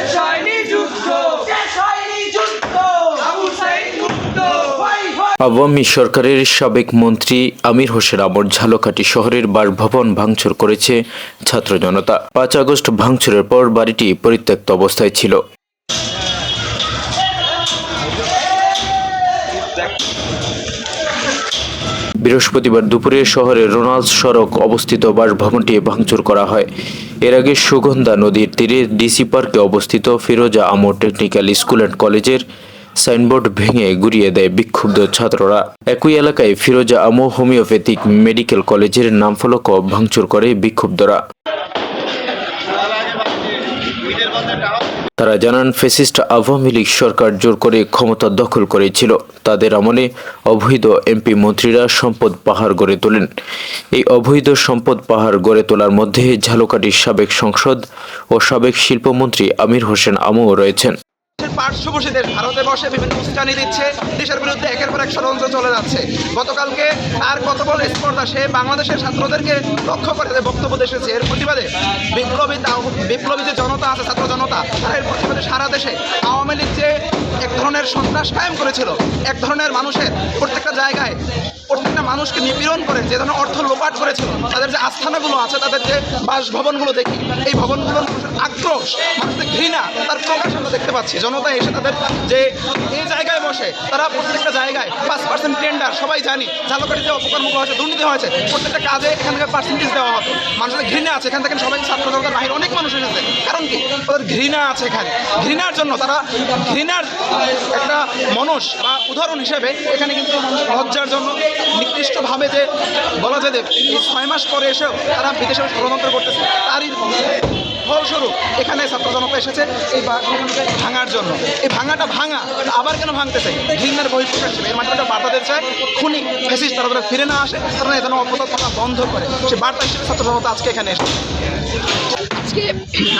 শেষ হয়নি যুদ্ধ। শেষ হয়নি যুদ্ধ। আবু সাইদ মুক্ত। ভাই ভাই আওয়ামী সরকারের সাবেক মন্ত্রী আমির হোসেন আমর ঝালকাটি শহরের বাসভবন ভাঙচুর করেছে ছাত্র জনতা। পাঁচ আগস্ট ভাঙচুরের পর বাড়িটি পরিত্যক্ত অবস্থায় ছিল। বৃহস্পতিবার দুপুরে শহরের রোনাল্ড সড়ক অবস্থিত বাসভবনটি ভাঙচুর করা হয়। এর আগে সুগন্ধা নদীর তীরে ডিসি পার্কে অবস্থিত ফিরোজা আমর টেকনিক্যাল স্কুল অ্যান্ড কলেজের সাইনবোর্ড ভেঙে গুড়িয়ে দেয় বিক্ষুব্ধ ছাত্ররা। একই এলাকায় ফিরোজা আমো হোমিওপ্যাথিক মেডিকেল কলেজের নামফলকও ভাঙচুর করে বিক্ষুব্ধরা। তারা জানান, ফেসিস্ট আওয়ামী লীগ সরকার জোর করে ক্ষমতা দখল করেছিল। তাদের আমলে অবৈধ এমপি মন্ত্রীরা সম্পদ পাহাড় গড়ে তোলেন। এই অবৈধ সম্পদ পাহাড় গড়ে তোলার মধ্যে ঝালকাঠির সাবেক সংসদ ও সাবেক শিল্পমন্ত্রী আমির হোসেন আমও রয়েছেন। পার্শ্ববর্তী দেশ ভারতে বসে বিভিন্ন উস্কানি দিচ্ছে। দেশের বিরুদ্ধে একের পর এক ষড়যন্ত্র চলে যাচ্ছে। গতকালকে আর কত বড় স্পর্ধা, সে বাংলাদেশের ছাত্রদেরকে লক্ষ্য করে যে বক্তব্য এসেছে। এর প্রতিবাদে বিপ্লবী বিপ্লবী যে জনতা আছে, ছাত্র জনতা, তারা এর প্রতিবাদে সারা দেশে আওয়ামী লীগ যে এক ধরনের সন্ত্রাস কায়েম করেছিল, এক ধরনের মানুষের প্রত্যেকটা জায়গায় প্রত্যেকটা মানুষকে নিপীড়ন করে, যে ধরনের অর্থ লোপাট করেছিল তাদের যে আস্থানাগুলো আছে, তাদের যে বাসভবনগুলো দেখি, এই ভবনগুলোর আক্রোশ, মানুষের ঘৃণা, তার প্রকাশ আমরা দেখতে পাচ্ছি। জনতা এসে তাদের যে, এই জায়গায় তারা প্রত্যেকটা জায়গায় পাঁচ পার্সেন্ট টেন্ডার সবাই জানি ঝালকাঠিতে অপকর্ম হয়েছে, দুর্নীতি হয়েছে, প্রত্যেকটা কাজে এখান থেকে পার্সেন্টেজ দেওয়া হতো মানুষের ঘৃণা আছে, এখান থেকে সবাই ছাত্র জনতার বাহিরে অনেক মানুষ এসেছে। কারণ কি? তাদের ঘৃণা আছে এখানে। ঘৃণার জন্য তারা, ঘৃণার একটা মনস বা উদাহরণ হিসেবে এখানে কিন্তু লজ্জার জন্য নির্দিষ্টভাবে যে বলা যায় যে ছয় মাস পরে এসেও তারা বিদেশে ষড়যন্ত্র করতেছে, তারই ফলস্বরূপ এখানে ছাত্র জনতা এসেছে এই ভাঙার জন্য। এই ভাঙাটা ভাঙা, আবার কেন ভাঙতেছে? ঘৃণার বহিঃপ্রকাশ এই মাধ্যমে বার্তা দিতে চায় খুনি ফেসিস তারা যাতে ফিরে না আসে, তারা যেন অপতৎপরা বন্ধ করে। সে বার্তা হিসেবে ছাত্র জনতা আজকে এখানে এসেছে। আজকে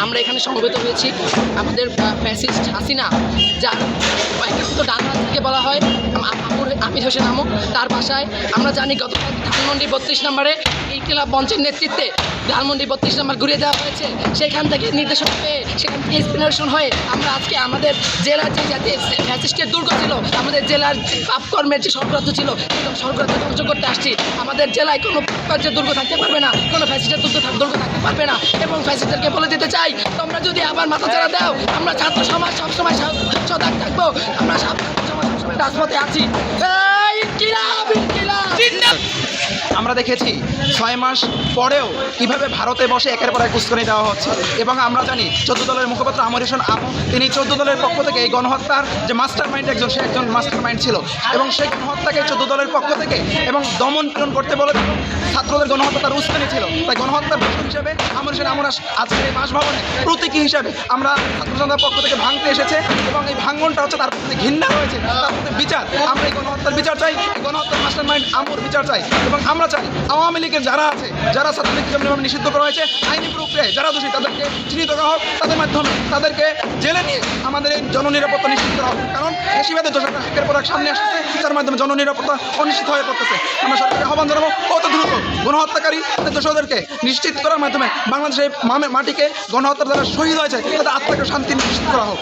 আমরা এখানে সমবেত হয়েছি আমাদের ফ্যাসিস্ট হাসিনা, যার তো ডান হাত থেকে বলা হয়। আমির হোসেন আমু তার বাসায় আমরা জানি গতকাল ধানমন্ডি বত্রিশ নম্বরে ইনকিলাব মঞ্চের নেতৃত্বে ধানমন্ডি বত্রিশ নম্বর ঘুরিয়ে দেওয়া হয়েছে। সেখান থেকে নির্দেশনা পেয়ে সেখান থেকে ইন্সপিরেশন হয়ে আমরা আজকে আমাদের জেলার যে জাতীয় ফ্যাসিস্টের দুর্গ ছিল আমাদের জেলার পাপকর্মের যে সরকার ছিল সেই সরকারকে ধ্বংস করতে আসছি। আমাদের জেলায় কোনো যে দুর্গ থাকতে পারবে না, কোনো ফ্যাসিস্টের দুর্গ দুর্গ থাকতে পারবে না। এবং ফ্যাসিস্টদেরকে বলে দিতে চাই, তোমরা যদি আবার মাথা চারা দাও, আমরা ছাত্র সমাজ সবসময় সজাগ থাকব, আমরা ছাত্র সমাজ সবসময় রাজপথে আছি। আমরা দেখেছি ছয় মাস পরেও কীভাবে ভারতে বসে একের পর এক উস্কানি দেওয়া হচ্ছে। এবং আমরা জানি চোদ্দ দলের মুখপাত্র আমর হোসেন আমু তিনি চোদ্দ দলের পক্ষ থেকে এই গণহত্যার যে মাস্টার মাইন্ড একজন, সে একজন মাস্টার মাইন্ড ছিল। এবং সেই গণহত্যাকে চোদ্দ দলের পক্ষ থেকে এবং দমন পীড়ন করতে বলে ছাত্রদের গণহত্যা তার উস্কানি ছিল। তাই গণহত্যার বিষয় হিসেবে আমর হোসেন আমরা আজকের এই বাসভবনে প্রতীকী হিসাবে আমরা ছাত্র জনতার পক্ষ থেকে ভাঙতে এসেছে এবং এই ভাঙনটা হচ্ছে তার প্রতি ঘৃণা রয়েছে, তার প্রতি বিচার। আমরা এই গণহত্যার বিচার চাই গণহত্যার মাস্টার মাইন্ড আমর বিচার চাই। এবং আমরা চাই। আওয়ামী লীগের যারা আছে, যারা ছাত্রলীগকে যেমন নিষিদ্ধ করা হয়েছে, আইনি প্রক্রিয়ায় যারা দোষী, তাদেরকে চিহ্নিত করা হোক, তাদের মাধ্যমে তাদেরকে জেলে নিয়ে আমাদের এই জননিরাপত্তা নিশ্চিত করা হোক। কারণ বেশিবাদের দোষকরা একের পর এক সামনে আসছে তার মাধ্যমে জননিরাপত্তা অনিশ্চিত হয়ে পড়তেছে। আমরা সরকারকে আহ্বান জানাব কত দ্রুত গণহত্যাকারী তাদের দোষদেরকে নিশ্চিত করার মাধ্যমে বাংলাদেশের মাটিকে গণহত্যার দ্বারা শহীদ হয়েছে, তাদের আত্মাকে শান্তি নিশ্চিত করা হোক।